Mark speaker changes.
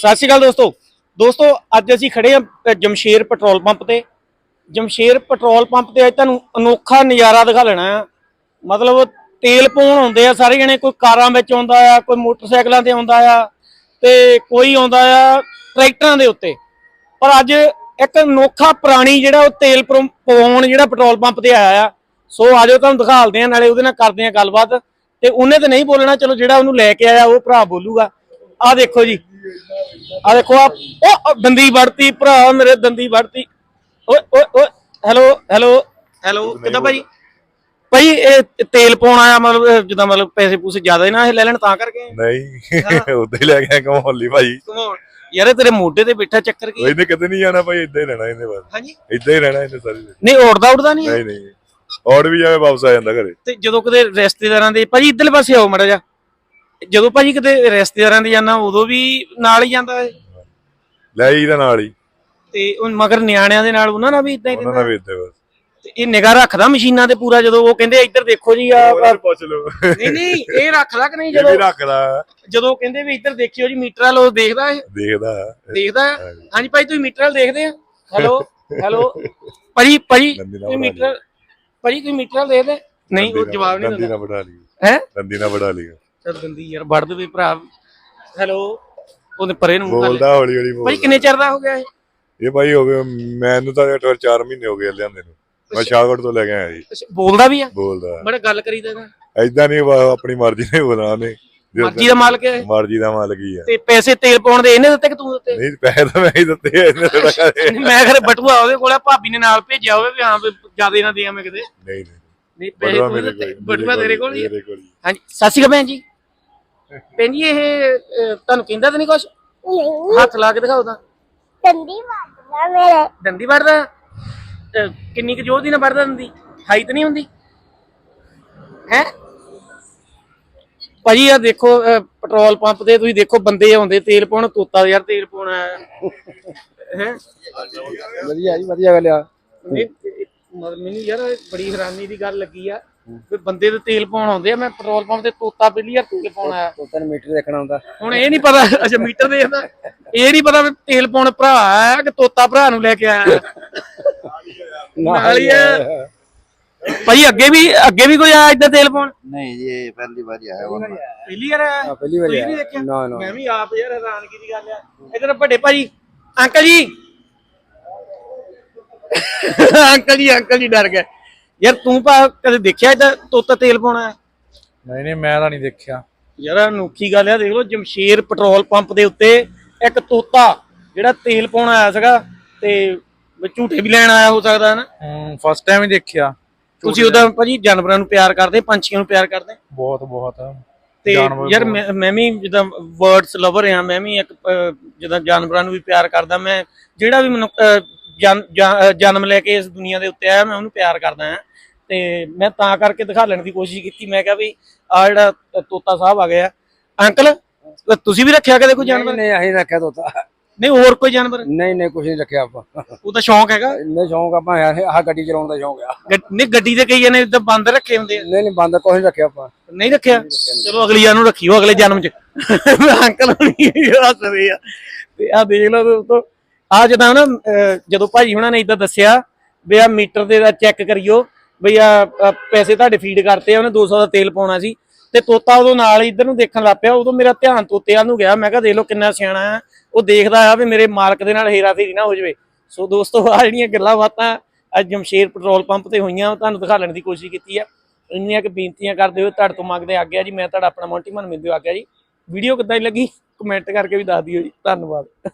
Speaker 1: ਸਤਿ ਸ਼੍ਰੀ ਅਕਾਲ ਦੋਸਤੋ। ਦੋਸਤੋ, ਅੱਜ ਅਸੀਂ ਖੜੇ ਹਾਂ ਜਮਸ਼ੇਰ ਪੈਟਰੋਲ ਪੰਪ ਤੇ। ਜਮਸ਼ੇਰ ਪੈਟਰੋਲ ਪੰਪ ਤੇ ਅੱਜ ਤੁਹਾਨੂੰ ਅਨੋਖਾ ਨਜ਼ਾਰਾ ਦਿਖਾ ਲੈਣਾ ਆ ਮਤਲਬ ਤੇਲ ਪਾਉਣ ਆਉਂਦੇ ਆ ਸਾਰੇ ਜਣੇ, ਕੋਈ ਕਾਰਾਂ ਵਿੱਚ ਆਉਂਦਾ ਆ, ਕੋਈ ਮੋਟਰਸਾਈਕਲਾਂ ਤੇ ਆਉਂਦਾ ਆ ਤੇ ਕੋਈ ਆਉਂਦਾ ਆ ਟਰੈਕਟਰਾਂ ਦੇ ਉੱਤੇ। ਪਰ ਅੱਜ ਇੱਕ ਅਨੋਖਾ ਪ੍ਰਾਣੀ ਜਿਹੜਾ ਉਹ ਤੇਲ ਪਰੋ- ਪਵਾਉਣ ਜਿਹੜਾ ਪੈਟਰੋਲ ਪੰਪ ਤੇ ਆਇਆ ਆ। ਸੋ ਆਜੋ ਤੁਹਾਨੂੰ ਦਿਖਾਲਦੇ ਆ, ਨਾਲੇ ਉਹਦੇ ਨਾਲ ਕਰਦੇ ਆ ਗੱਲਬਾਤ। ਤੇ ਉਹਨੇ ਤੇ ਨਹੀਂ ਬੋਲਣਾ, ਚਲੋ ਜਿਹੜਾ ਉਹਨੂੰ ਲੈ ਕੇ ਆਇਆ, ਉਹ ਭਰਾ ਬੋਲੂਗਾ। ਆ ਦੇਖੋ ਜੀ ਆ ਦੇਖੋ ਆ ਉਹ ਦੰਦੀ ਵੜਤੀ ਭਰਾ ਮੇਰੇ ਦੰਦੀ ਵੜਤੀ। ਓਏ ਓਏ ਓਏ ਹੈਲੋ ਹੈਲੋ। ਹੈਲੋ ਕਿੱਦਾਂ ਭਾਈ ਭਾਈ ਇਹ ਤੇਲ ਪਾਉਣ ਆਇਆ ਮਤਲਬ ਜਿੱਦਾਂ ਮਤਲਬ ਪੈਸੇ ਪੂਸੇ ਜ਼ਿਆਦਾ ਹੀ ਨਾ ਇਹ ਲੈ ਲੈਣ ਤਾਂ ਕਰਕੇ?
Speaker 2: ਨਹੀਂ ਉਦਾਂ ਹੀ ਲੈ ਗਿਆ ਕਮੌਲੀ ਭਾਈ
Speaker 1: ਕਮਾਉਣ ਯਾਰ ਇਹ ਤੇਰੇ ਮੋਢੇ ਤੇ ਬੈਠਾ ਚੱਕਰ ਕੀ?
Speaker 2: ਇਹਨੇ ਕਦੇ ਨਹੀਂ ਜਾਣਾ ਭਾਈ ਇੱਦਾਂ ਹੀ ਰਹਿਣਾ ਇਹਨੇ ਬਸ।
Speaker 1: ਹਾਂਜੀ।
Speaker 2: ਇੱਦਾਂ ਹੀ ਰਹਿਣਾ ਇਹਨੇ ਸਾਰੀ ਜ਼ਿੰਦਗੀ।
Speaker 1: ਨਹੀਂ ਉੜਦਾ ਉੜਦਾ ਨਹੀਂ
Speaker 2: ਨਹੀਂ ਨਹੀਂ। ਔੜ ਵੀ ਜਾਵੇ ਵਾਪਸ ਆ ਜਾਂਦਾ ਘਰੇ।
Speaker 1: ਤੇ ਜਦੋਂ ਕਦੇ ਰਿਸ਼ਤੇਦਾਰਾਂ ਦੇ ਭਾਜੀ ਇੱਧਰਲੇ ਪਾਸੇ ਆਓ ਮੜਾ ਜਾ ਜਦੋਂ ਭਾਜੀ ਕਿਤੇ ਰਿਸ਼ਤੇਦਾਰਾਂ ਦੇ ਜਾਣਾ ਉਦੋਂ ਵੀ ਨਾਲ ਹੀ ਜਾਂਦਾ ਹੈ
Speaker 2: ਲੈ ਇਹਦਾ ਨਾਲ ਹੀ।
Speaker 1: ਤੇ ਉਹ ਮਗਰ ਨਿਆਣਿਆਂ ਦੇ ਨਾਲ ਉਹਨਾਂ ਨਾਲ ਵੀ ਇਦਾਂ ਹੀ
Speaker 2: ਉਹਨਾਂ ਨਾਲ ਵੀ ਇੱਦਾਂ ਬਸ।
Speaker 1: ਤੇ ਇਹ ਨਿਗਾਹ ਰੱਖਦਾ ਮਸ਼ੀਨਾਂ ਤੇ ਪੂਰਾ ਜਦੋਂ ਉਹ ਕਹਿੰਦੇ ਇੱਧਰ ਦੇਖੋ ਜੀ ਆ
Speaker 2: ਉਹਨੂੰ ਪੁੱਛ ਲਓ।
Speaker 1: ਨਹੀਂ ਨਹੀਂ ਇਹ ਰੱਖਦਾ ਕਿ ਨਹੀਂ
Speaker 2: ਇਹ ਵੀ
Speaker 1: ਜਦੋਂ
Speaker 2: ਰੱਖਦਾ।
Speaker 1: ਜਦੋਂ ਕਹਿੰਦੇ ਵੀ ਇੱਧਰ ਦੇਖਿਓ ਜੀ ਮੀਟਰ ਵਾਲ ਉਹ ਦੇਖਦਾ ਇਹ?
Speaker 2: ਦੇਖਦਾ।
Speaker 1: ਦੇਖਦਾ ਹੈ? ਹਾਂਜੀ। ਭਾਈ ਤੁਸੀਂ ਮੀਟਰ ਵਾਲ ਦੇਖਦੇ ਆ? Hello hello. ਭਾਜੀ ਭਾਜੀ
Speaker 2: ਦੰਦੀ ਨਾਲ
Speaker 1: ਤੁਸੀਂ
Speaker 2: ਬਣਾ
Speaker 1: ਮੀਟਰ ਭਾਜੀ ਤੁਸੀਂ ਮੀਟਰ ਵਾਲ ਦੇਖਦੇ? ਨਹੀਂ ਉਹ ਜਵਾਬ ਨਹੀਂ
Speaker 2: ਦੰਦੀ।
Speaker 1: ਦਿੰਦਾ
Speaker 2: ਨਾਲ ਵੜਾ ਲਈ
Speaker 1: ਹੈ?
Speaker 2: ਦੰਦੀ ਨਾਲ ਵੜਾ ਲਈ
Speaker 1: ਚੱਲ ਦੰਦੀ ਯਾਰ ਵੜ ਦੇਵੇ ਭਰਾ। ਹੈਲੋ ਉਹਨੇ ਪਰੇ ਨੂੰ ਮੂੰਹ ਕਰ ਲਿਆ।
Speaker 2: ਬੋਲਦਾ ਹੌਲੀ ਹੌਲੀ
Speaker 1: ਭਾਈ ਕਿੰਨੇ ਚਿਰ ਦਾ ਹੋ ਗਿਆ ਇਹ?
Speaker 2: ਇਹ ਭਾਈ ਹੋ ਗਿਆ ਮੈਨੂੰ ਤਾਂ 4 ਮਹੀਨੇ ਹੋ ਗਏ ਲਿਆਂਦੇ ਨੂੰ। ਮੈਂ ਸ਼ਾਹਕੋਟ ਤੋਂ ਲੈ ਕੇ ਆਇਆ ਜੀ।
Speaker 1: ਅੱਛਾ, ਬੋਲਦਾ ਵੀ ਆ?
Speaker 2: ਬੋਲਦਾ।
Speaker 1: ਬੜਾ ਗੱਲ ਕਰੀਦਾ ਨਾ
Speaker 2: ਐਦਾਂ ਨਹੀਂ ਵਾ- ਆਪਣੀ ਮਰਜ਼ੀ ਨਾਲ ਬੋਲਣਾ ਉਹਨੇ। ਜੋ
Speaker 1: ਮਰਜ਼ੀ ਦਾ ਮਾਲਕ ਹੈ। ਇਹ।
Speaker 2: ਮਰਜ਼ੀ ਦਾ ਮਾਲਕ ਹੀ ਆ।
Speaker 1: ਤੇ ਪੈਸੇ ਤੇਲ ਪਾਉਣ ਦੇ ਇਹਨੇ ਦਿੱਤੇ ਕਿ ਤੂੰ ਦਿੱਤੇ?
Speaker 2: ਨਹੀਂ ਪੈਸੇ ਤਾਂ ਮੈਂ ਹੀ ਦਿੱਤੇ ਆ, ਇਹਨੇ ਥੋੜਾ ਕਰੇ
Speaker 1: ਮੈਂ ਖਰੇ ਬਟੂਆ ਉਹਦੇ ਕੋਲ ਆ, ਭਾਬੀ ਨੇ ਨਾਲ ਭੇਜਿਆ ਹੋਵੇ ਵੀ ਹਾਂ ਵੀ ਜ਼ਿਆਦਾ ਨਾ ਦਿਆਂ ਮੈਂ ਕਿਤੇ।
Speaker 2: ਨਹੀਂ ਨਹੀਂ।
Speaker 1: ਨਹੀਂ ਪੈਸੇ
Speaker 2: ਬਟੂਆ
Speaker 1: ਤੂੰ
Speaker 2: ਮੇਰੇ
Speaker 1: ਦਿੱਤੇ
Speaker 2: ਕੋਲ
Speaker 1: ਬਟੂਆ ਤੇਰੇ ਕੋਲ ਹੀ ਆ।
Speaker 2: ਮੇਰੇ ਕੋਲ ਹੀ
Speaker 1: ਹਾਂਜੀ ਸਤਿ ਸ਼੍ਰੀ ਅਕਾਲ ਭੈਣ ਜੀ। ਭੈਣ ਜੀ ਇਹ ਅਹ, ਤੁਹਾਨੂੰ ਕਹਿੰਦਾ ਤਾਂ ਨਹੀਂ ਕੁਛ?
Speaker 3: ਨਹੀਂ।
Speaker 1: ਹੱਥ ਲਾ ਕੇ ਦਿਖਾਓ ਤਾਂ।
Speaker 3: ਦੰਦੀ ਵੱਜਦਾ ਮੇਰੇ।
Speaker 1: ਦੰਦੀ ਵੜਦਾ ਅਹ, ਕਿੰਨੀ ਕੁ ਜੋਰ ਦੀ ਨਾ ਵੜਦਾ ਦੰਦੀ? ਹਾਈ ਤਾਂ ਨਹੀਂ ਹੁੰਦੀ? ਹੈ? ਭਾਜੀ ਆ ਦੇਖੋ ਅਹ, ਪੈਟਰੋਲ ਪੰਪ ਤੇ ਤੁਸੀਂ ਦੇਖੋ ਬੰਦੇ ਆਉਂਦੇ ਤੇਲ ਪਾਉਣ ਤੋਤਾ ਯਾਰ ਤੇਲ ਪਾਉਣਾ। ਹੈ?
Speaker 4: ਵਧੀਆ ਜੀ ਵਧੀਆ ਗੱਲ ਆ।
Speaker 1: ਮਤਲਬ ਮੈਨੂੰ ਯਾਰ ਬੜੀ ਹੈਰਾਨੀ ਦੀ ਗੱਲ ਲੱਗੀ ਆ। ਵੀ ਬੰਦੇ ਦੇ ਤੇਲ ਪਾਉਣ ਆਉਂਦੇ ਆ ਮੈਂ ਪੈਟਰੋਲ ਪੰਪ ਤੇ ਤੋਤਾ ਬਿਲੀਆ ਤੇਲ ਪਾਉਣ ਆਇਆ।
Speaker 4: ਤੋਤਨ ਮੀਟਰ ਦੇਖਣਾ ਹੁੰਦਾ
Speaker 1: ਹੁਣ ਇਹ ਨਹੀਂ ਪਤਾ ਅੱਛਾ ਮੀਟਰ ਦੇਖਦਾ। ਇਹ ਨਹੀਂ ਪਤਾ ਵੀ ਤੇਲ ਪਾਉਣ ਭਰਾ ਆਇਆ ਕਿ ਤੋਤਾ ਭਰਾ ਨੂੰ ਲੈ ਕੇ ਆਇਆ। ਨਾਲ ਹੀ ਆ। ਭਾਈ ਅੱਗੇ ਵੀ ਅੱਗੇ ਵੀ ਕੋਈ ਆਇਆ ਇਦਾਂ ਤੇਲ ਪਾਉਣ?
Speaker 5: ਨਹੀਂ ਜੀ ਇਹ
Speaker 1: ਪਹਿਲੀ ਵਾਰੀ ਆਇਆ
Speaker 4: ਪਹਿਲੀ ਵਾਰ ਆਇਆ?
Speaker 1: ਪਹਿਲੀ
Speaker 4: ਵਾਰ ਤੁਸੀਂ
Speaker 1: ਮੈਂ ਵੀ ਆਪ ਯਾਰ ਹੈਰਾਨਗੀ ਦੀ ਗੱਲ ਆ। ਇਧਰ ਵੱਡੇ ਭਾਜੀ ਅੰਕਲ ਜੀ। ਅੰਕਲ ਜੀ ਅੰਕਲ ਜੀ ਡਰ ਗਏ। ਯਾਰ ਤੂੰ ਭਾ ਕਦੇ ਦੇਖਿਆ ਇਦਾਂ ਤੋਤਾ ਤੇਲ ਪਾਉਣਾ? ਹੈ?
Speaker 6: ਨਹੀਂ ਨਹੀਂ ਮੈਂ ਤਾਂ ਨਹੀਂ ਦੇਖਿਆ।
Speaker 1: ਯਾਰ ਅਨੋਖੀ ਗੱਲ ਆ ਦੇਖ ਲਓ ਜਮਸ਼ੇਰ ਪੈਟਰੋਲ ਪੰਪ ਦੇ ਉੱਤੇ ਇੱਕ ਤੋਤਾ ਜਿਹੜਾ ਤੇਲ ਪਾਉਣ ਆਇਆ ਸੀਗਾ ਤੇ ਝੂਠੇ ਵੀ ਲੈਣ ਆਇਆ ਹੋ ਸਕਦਾ ਨਾ
Speaker 6: ਹੂੰ ਫਸਟ ਟਾਈਮ ਹੀ ਦੇਖਿਆ।
Speaker 1: ਤੁਸੀਂ ਉਹਦਾ ਭਾਜੀ ਜਾਨਵਰਾਂ ਨੂੰ ਪਿਆਰ ਕਰਦੇ ਪੰਛੀਆਂ ਨੂੰ ਪਿਆਰ ਕਰਦੇ?
Speaker 6: ਬਹੁਤ ਬਹੁਤ।
Speaker 1: ਤੇ ਯਾਰ ਮੈਂ ਵੀ ਜਿੱਦਾਂ ਵਰਡਸ ਲਵਰ ਆ ਮੈਂ ਵੀ ਇੱਕ ਜਿੱਦਾਂ ਜਾਨਵਰਾਂ ਨੂੰ ਵੀ ਪਿਆਰ ਕਰਦਾ ਮੈਂ ਜਿਹੜਾ ਵੀ ਮੈਨੂੰ ਅਹ, ਜਨ- ਜਾਂ- ਅਹ, ਜਨਮ ਲੈ ਕੇ ਇਸ ਦੁਨੀਆ ਦੇ ਉੱਤੇ ਆਇਆ ਮੈਂ ਉਹਨੂੰ ਪਿਆਰ ਕਰਦਾ ਹਾਂ। ਤੇ ਮੈਂ ਤਾਂ ਕਰਕੇ ਦਿਖਾ ਲੈਣ ਦੀ ਕੋਸ਼ਿਸ਼ ਕੀਤੀ। ਮੈਂ ਕਿਹਾ ਵੀ ਆ ਜਿਹੜਾ ਤੋਤਾ ਸਾਹਿਬ ਆ ਗਿਆ ਅੰਕਲ ਤੁਸੀਂ ਵੀ ਰੱਖਿਆ ਕਦੇ ਕੋਈ ਜਾਨਵਰ?
Speaker 4: ਨਹੀਂ ਅਸੀਂ ਰੱਖਿਆ ਤੋਤਾ।
Speaker 1: ਨਹੀਂ ਹੋਰ ਕੋਈ ਜਾਨਵਰ?
Speaker 4: ਨਹੀਂ ਨਹੀਂ ਕੁਝ ਨਹੀਂ ਰੱਖਿਆ ਆਪਾਂ।
Speaker 1: ਉਹ ਤਾਂ ਸ਼ੌਂਕ ਹੈਗਾ।
Speaker 4: ਇੰਨੇ ਸ਼ੌਂਕ ਆਪਾਂ ਆਹ ਗੱਡੀ ਚਲਾਉਣ ਦਾ ਸ਼ੌਂਕ ਆ।
Speaker 1: ਨਹੀਂ ਗੱਡੀ ਤੇ ਕਈ ਜਣੇ ਇਦਾਂ ਬੰਦ ਰੱਖੇ ਹੁੰਦੇ ਆ।
Speaker 4: ਨਹੀਂ ਨਹੀਂ ਬੰਦ ਕੁਝ ਨਹੀਂ ਰੱਖਿਆ ਆਪਾਂ।
Speaker 1: ਨਹੀਂ ਰੱਖਿਆ? ਚਲੋ ਅਗਲੀ ਵਾਰ ਨੂੰ ਰੱਖਿਓ ਅਗਲੇ ਜਨਮ ਚ। ਅੰਕਲ ਹੁਣੀ ਹੱਸਦੇ ਆ। ਤੇ ਆ ਦੇਖ ਲਓ ਦੋਸਤੋ ਆ ਜਦਾਂ ਨਾ ਅਹ, ਜਦੋਂ ਭਾਜੀ ਹੁਣਾਂ ਨੇ ਇਦਾਂ ਦੱਸਿਆ ਵੀ ਆ ਮੀਟਰ ਦੇ ਦਾ ਚੈੱਕ ਕਰਿਓ ਵੀ ਆ ਪੈਸੇ ਤੁਹਾਡੇ ਫੀਡ ਕਰਤੇ ਆ ਉਹਨੇ 200 ਦਾ ਤੇਲ ਪਾਉਣਾ ਸੀ ਤੇ ਤੋਤਾ ਉਦੋਂ ਨਾਲ ਇੱਧਰ ਨੂੰ ਦੇਖਣ ਲੱਗ ਪਿਆ ਉਦੋਂ ਮੇਰਾ ਧਿਆਨ ਤੋਤੇ ਵੱਲ ਨੂੰ ਗਿਆ ਮੈਂ ਕਿਹਾ ਦੇਖ ਲਓ ਕਿੰਨਾ ਸਿਆਣਾ ਆ ਉਹ ਦੇਖਦਾ ਆ ਵੀ ਮੇਰੇ ਮਾਲਕ ਦੇ ਨਾਲ ਹੇਰਾ ਫੇਰੀ ਨਾ ਹੋ ਜਾਵੇ। ਸੋ ਦੋਸਤੋ ਆ ਜਿਹੜੀਆਂ ਗੱਲਾਂ ਬਾਤਾਂ ਅੱਜ ਜਮਸ਼ੇਰ ਪੈਟਰੋਲ ਪੰਪ ਤੇ ਹੋਈਆਂ ਤੁਹਾਨੂੰ ਦਿਖਾਉਣ ਦੀ ਕੋਸ਼ਿਸ਼ ਕੀਤੀ ਆ। ਇੰਨੀਆਂ ਕਿ ਬੇਨਤੀਆਂ ਕਰਦੇ ਹੋ ਤੁਹਾਡੇ ਤੋਂ ਮੰਗਦੇ ਆਗਿਆ ਜੀ ਮੈਂ ਤੁਹਾਡਾ ਆਪਣਾ ਮੌਂਟੀ ਮਨ ਮਿੰਦਿਓ ਆਗਿਆ ਜੀ। ਵੀਡੀਓ ਕਿੱਦਾਂ ਦੀ ਲੱਗੀ? ਕਮੈਂਟ ਕਰਕੇ ਵੀ ਦੱਸ ਦਿਓ ਜੀ। ਧੰਨਵਾਦ।